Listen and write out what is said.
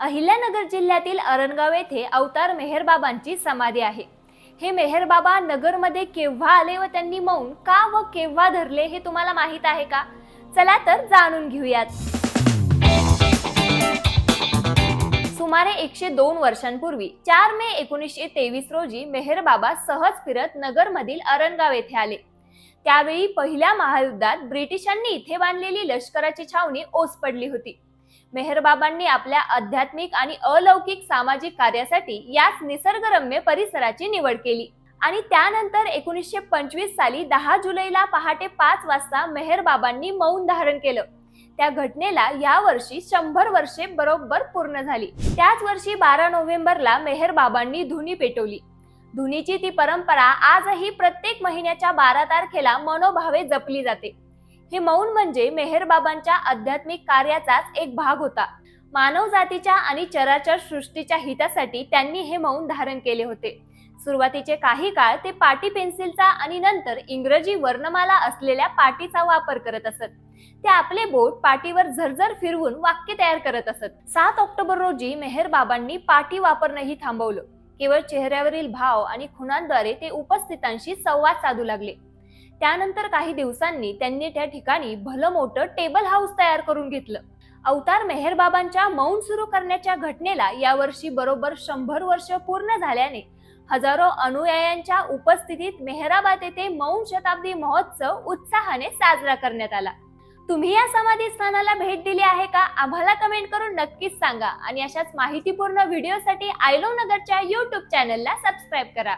अहिल्यानगर जिल्ह्यातील अरणगाव येथे अवतार मेहरबाबांची समाधी आहे. हे मेहरबाबा नगरमध्ये केव्हा आले व त्यांनी मौन का व केव्हा धरले हे तुम्हाला माहीत आहे का? चला तर जाणून घेऊयात. सुमारे एकशे दोन वर्षांपूर्वी चार मे एकोणीसशे तेवीस रोजी मेहरबाबा सहज फिरत नगरमधील अरणगाव येथे आले. त्यावेळी पहिल्या महायुद्धात ब्रिटिशांनी इथे बांधलेली लष्कराची छावणी ओस पडली होती. मेहरबाबांनी आपल्या आध्यात्मिक आणि अलौकिक सामाजिक कार्यासाठी याच निसर्गरम्य परिसराची निवड केली. आणि त्यानंतर एकोणीसशे पंचवीस साली दहा जुलैला पहाटे पाच वाजता मेहरबाबांनी मौन धारण केलं. त्या घटनेला या वर्षी शंभर वर्षे बरोबर पूर्ण झाली. त्याच वर्षी बारा नोव्हेंबरला मेहरबाबांनी धुनी पेटवली. धुनीची ती परंपरा आजही प्रत्येक महिन्याच्या बारा तारखेला मनोभावे जपली जाते. हे मौन म्हणजे मेहरबाबांच्या आध्यात्मिक कार्याचाच एक भाग होता. मानव जातीच्या आणि चराचर सृष्टीच्या हितासाठी त्यांनी हे मौन धारण केले होते. सुरुवातीचे काही काळ ते पाटी पेन्सिलचा आणि नंतर इंग्रजी वर्णमाला असलेल्या पाटीचा वापर करत असत. ते आपले बोट पाटीवर झरझर फिरवून वाक्य तयार करत असत. सात ऑक्टोबर रोजी मेहरबाबांनी पाटी वापरणंही थांबवलं. केवळ चेहऱ्यावरील भाव आणि खुणांद्वारे ते उपस्थितांशी संवाद साधू लागले. त्यानंतर काही दिवसांनी त्यांनी त्या ठिकाणी भलं मोठं टेबल हाऊस तयार करून घेतलं. अवतार मेहरबाबांच्या मौन सुरू करण्याच्या घटनेला यावर्षी बरोबर शंभर वर्ष पूर्ण झाल्याने हजारो अनुयायांच्या उपस्थितीत मेहराबाद येथे मौन शताब्दी महोत्सव उत्साहाने साजरा करण्यात आला. तुम्ही या समाधी स्थानाला भेट दिली आहे का? आम्हाला कमेंट करून नक्कीच सांगा आणि अशाच माहितीपूर्ण व्हिडिओसाठी आयलो नगरच्या युट्यूब चॅनलला सबस्क्राईब करा.